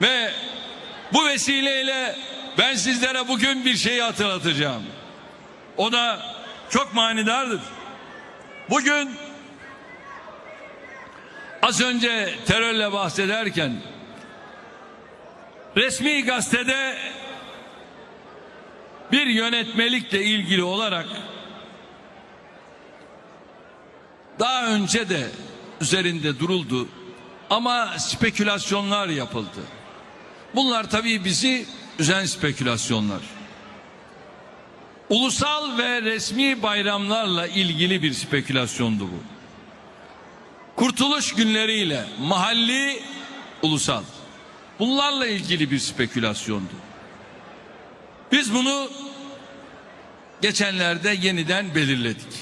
Ve bu vesileyle ben sizlere bugün bir şeyi hatırlatacağım. O da çok manidardır. Bugün az önce terörle bahsederken resmi gazetede bir yönetmelikle ilgili olarak daha önce de üzerinde duruldu ama spekülasyonlar yapıldı. Bunlar tabii bizi üzen spekülasyonlar. Ulusal ve resmi bayramlarla ilgili bir spekülasyondu bu. Kurtuluş günleriyle mahalli ulusal. Bunlarla ilgili bir spekülasyondu. Biz bunu geçenlerde yeniden belirledik.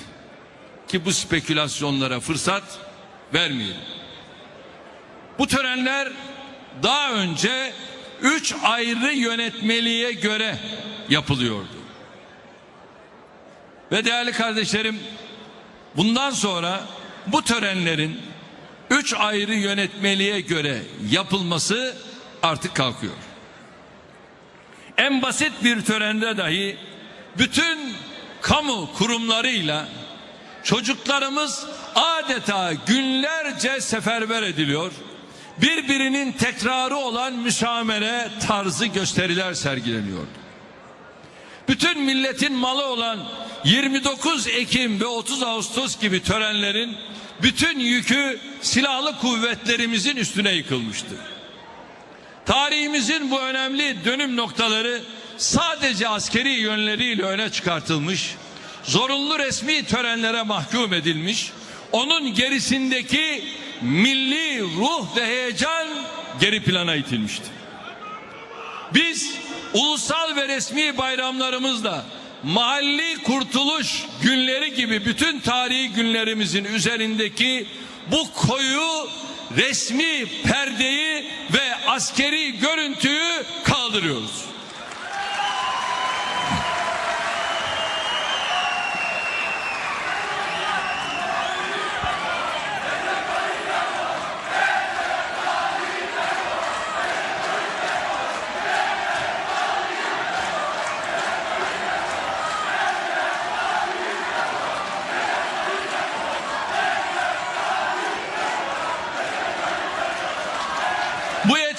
Ki bu spekülasyonlara fırsat vermeyelim. Bu törenler daha önce üç ayrı yönetmeliğe göre yapılıyordu. Ve değerli kardeşlerim bundan sonra bu törenlerin üç ayrı yönetmeliğe göre yapılması artık kalkıyor. En basit bir törende dahi bütün kamu kurumlarıyla çocuklarımız adeta günlerce seferber ediliyor. Birbirinin tekrarı olan müsamere tarzı gösteriler sergileniyordu. Bütün milletin malı olan 29 Ekim ve 30 Ağustos gibi törenlerin bütün yükü silahlı kuvvetlerimizin üstüne yıkılmıştı. Tarihimizin bu önemli dönüm noktaları sadece askeri yönleriyle öne çıkartılmış, zorunlu resmi törenlere mahkum edilmiş, onun gerisindeki milli ruh ve heyecan geri plana itilmişti. Biz ulusal ve resmi bayramlarımızla mahalli kurtuluş günleri gibi bütün tarihi günlerimizin üzerindeki bu koyu resmi perdeyi ve askeri görüntüyü kaldırıyoruz.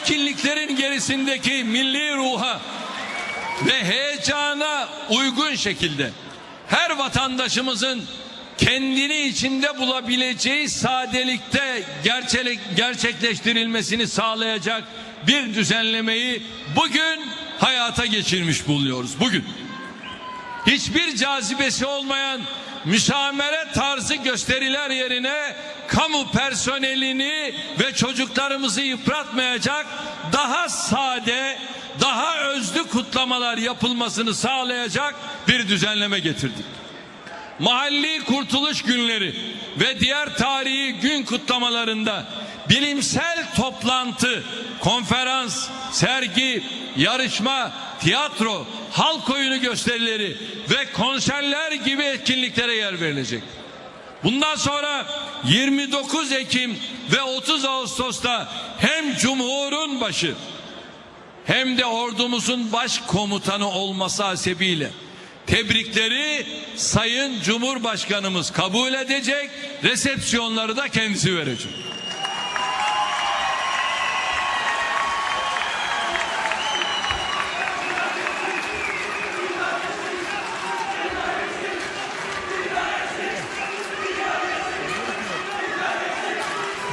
Bu etkinliklerin gerisindeki milli ruha ve heyecana uygun şekilde her vatandaşımızın kendini içinde bulabileceği sadelikte gerçek, gerçekleştirilmesini sağlayacak bir düzenlemeyi bugün hayata geçirmiş bulunuyoruz. Bugün hiçbir cazibesi olmayan müsamere tarzı gösteriler yerine kamu personelini ve çocuklarımızı yıpratmayacak daha sade, daha özlü kutlamalar yapılmasını sağlayacak bir düzenleme getirdik. Mahalli kurtuluş günleri ve diğer tarihi gün kutlamalarında bilimsel toplantı, konferans, sergi, yarışma, tiyatro, halk oyunu gösterileri ve konserler gibi etkinliklere yer verilecek. Bundan sonra 29 Ekim ve 30 Ağustos'ta hem Cumhur'un başı hem de ordumuzun baş komutanı olması hasebiyle tebrikleri Sayın Cumhurbaşkanımız kabul edecek, resepsiyonları da kendisi verecek.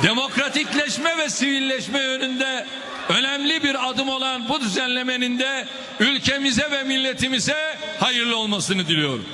Demokratikleşme ve sivilleşme yönünde önemli bir adım olan bu düzenlemenin de ülkemize ve milletimize hayırlı olmasını diliyorum.